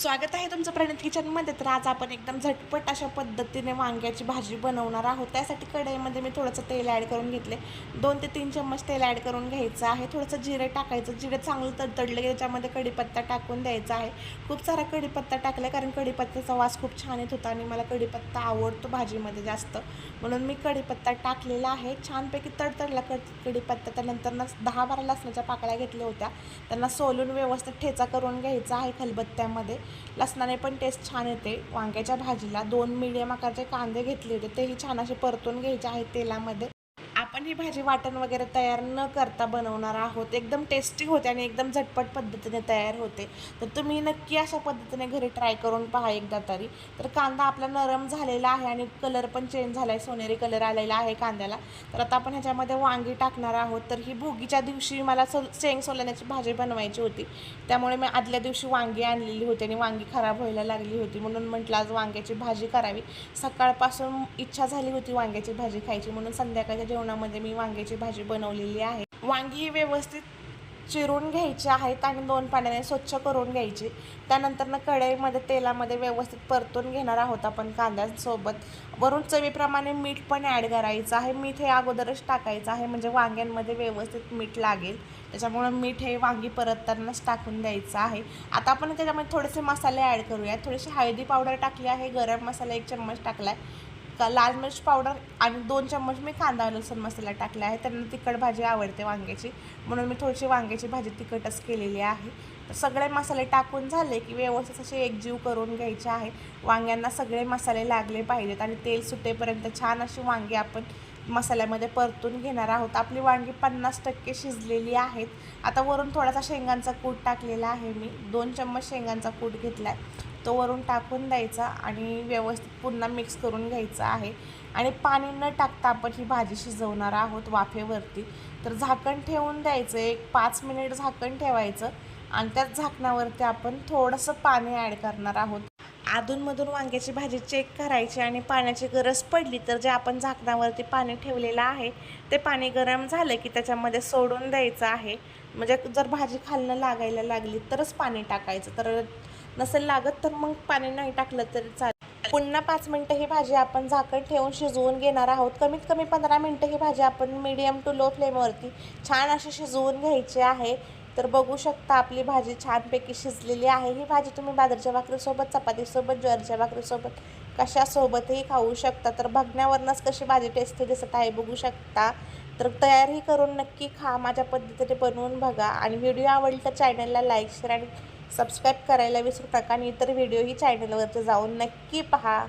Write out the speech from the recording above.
स्वागत आहे तुमचं प्रणित किचनमध्ये. तर आज आपण एकदम झटपट अशा पद्धतीने वांग्याची भाजी बनवणार आहोत. त्यासाठी कढईमध्ये मी थोडंसं तेल ॲड करून घेतले. दोन ते तीन चम्मच तेल ॲड करून घ्यायचं आहे. थोडंसं जिरे टाकायचं. जिरे चांगलं तडतडलं त्याच्यामध्ये कढीपत्ता टाकून द्यायचा आहे. खूप सारा कढीपत्ता टाकला कारण कढीपत्त्याचा वास खूप छान येत होता आणि मला कढीपत्ता आवडतो भाजीमध्ये जास्त. म्हणून मी कढीपत्ता टाकलेला आहे. छानपैकी तडतडला कड कढीपत्ता. त्यानंतर दहा बारा लसणाच्या पाकळ्या घेतल्या होत्या. त्यांना सोलून व्यवस्थित ठेचा करून घ्यायचा आहे खलबत्त्यामध्ये. लसणाने पण टेस्ट छान येते. वांग्याच्या भाजीला दोन मिडियम आकारचे कांदे घेतले होते. तेही छान असे परतून घ्यायचे आहेत तेलामध्ये. आपण ही भाजी वाटण वगैरे तयार न करता बनवणार आहोत. एकदम टेस्टी होते आणि एकदम झटपट पद्धतीने तयार होते. तर तुम्ही नक्की अशा पद्धतीने घरी ट्राय करून पहा एकदा तरी. तर कांदा आपला नरम झालेला आहे आणि कलर पण चेंज झाला आहे सोनेरी कलर आलेला आहे कांद्याला. तर आता आपण ह्याच्यामध्ये वांगी टाकणार आहोत. तर ही भोगीच्या दिवशी मला सो शेंग सोलण्याची भाजी बनवायची होती. त्यामुळे मी आदल्या दिवशी वांगी आणलेली होती आणि वांगी खराब व्हायला लागली होती. म्हणून म्हटलं आज वांग्याची भाजी करावी. सकाळपासून इच्छा झाली होती वांग्याची भाजी खायची. म्हणून संध्याकाळच्या जेवणामध्ये मी वांग्याची भाजी बनवलेली आहे. वांगी व्यवस्थित चिरून घ्यायची आहेत आणि दोन पाण्याने स्वच्छ करून घ्यायची. त्यानंतर ना कढईमध्ये तेलामध्ये व्यवस्थित परतून घेणार आहोत आपण कांद्यांसोबत. वरून चवीप्रमाणे मीठ पण ॲड करायचं आहे. मीठ हे अगोदरच टाकायचं आहे म्हणजे वांग्यांमध्ये व्यवस्थित मीठ लागेल. त्याच्यामुळं मीठ हे वांगी परततानाच टाकून द्यायचं आहे. आता आपण त्याच्यामध्ये थोडेसे मसाले ॲड करूया थोडीशी हळदी पावडर टाकली आहे. गरम मसाला एक चम्मच टाकला आहे का लाल मिर्च पावडर आणि दोन चम्मच मी कांदा लसूण मसाला टाकला आहे. त्यांना तिखट भाजी आवडते वांग्याची. म्हणून मी थोडीशी वांग्याची भाजी तिखटच केलेली आहे. तर सगळे मसाले टाकून झाले की व्यवस्थित असे एकजीव करून घ्यायचे आहे. वांग्यांना सगळे मसाले लागले पाहिजेत आणि तेल सुटेपर्यंत छान अशी वांगी आपण मसाल्यामध्ये परतून घेणार आहोत. आपली वांगी पन्नास टक्के शिजलेली आहेत. आता वरून थोडासा शेंगांचा कूट टाकलेला आहे मी. दोन चम्मच शेंगांचा कूट घेतला आहे तो वरून टाकून द्यायचा आणि व्यवस्थित पुन्हा मिक्स करून घ्यायचा आहे. आणि पाणी न टाकता आपण ही भाजी शिजवणार आहोत वाफेवरती. तर झाकण ठेवून द्यायचं एक पाच मिनिट झाकण ठेवायचं आणि त्याच झाकणावरती आपण थोडंसं पाणी ॲड करणार आहोत. अधूनमधून वांग्याची भाजी चेक करायची आणि पाण्याची गरज पडली तर जे आपण झाकणावरती पाणी ठेवलेलं आहे ते पाणी गरम झालं की त्याच्यामध्ये सोडून द्यायचं आहे. म्हणजे जर भाजी खालनं लागायला लागली तरच पाणी टाकायचं. तर नसेल लागत तर मग पाणी नाही टाकलं तरी चालेल. पुन्हा पाच मिनटं ही भाजी आपण झाकण ठेवून शिजवून घेणार आहोत. कमीत कमी पंधरा मिनटं ही भाजी आपण मीडियम टू लो फ्लेमवरती छान अशी शिजवून घ्यायची आहे. तर बघू शकता आपली भाजी छानपैकी शिजलेली आहे. ही भाजी तुम्ही बाजरीच्या भाकरीसोबत चपातीसोबत ज्वारीच्या भाकरीसोबत कशासोबतही खाऊ शकता. तर बघण्यावरनंच कशी भाजी टेस्टी दिसत आहे बघू शकता. तर तयारी करून नक्की खा. माझ्या पद्धतीने बनवून बघा. आणि व्हिडिओ आवडला तर चॅनलला लाईक शेअर आणि सबस्क्राईब करायला विसरू नका आणि इतर व्हिडिओही चॅनलवरती जाऊन नक्की पहा.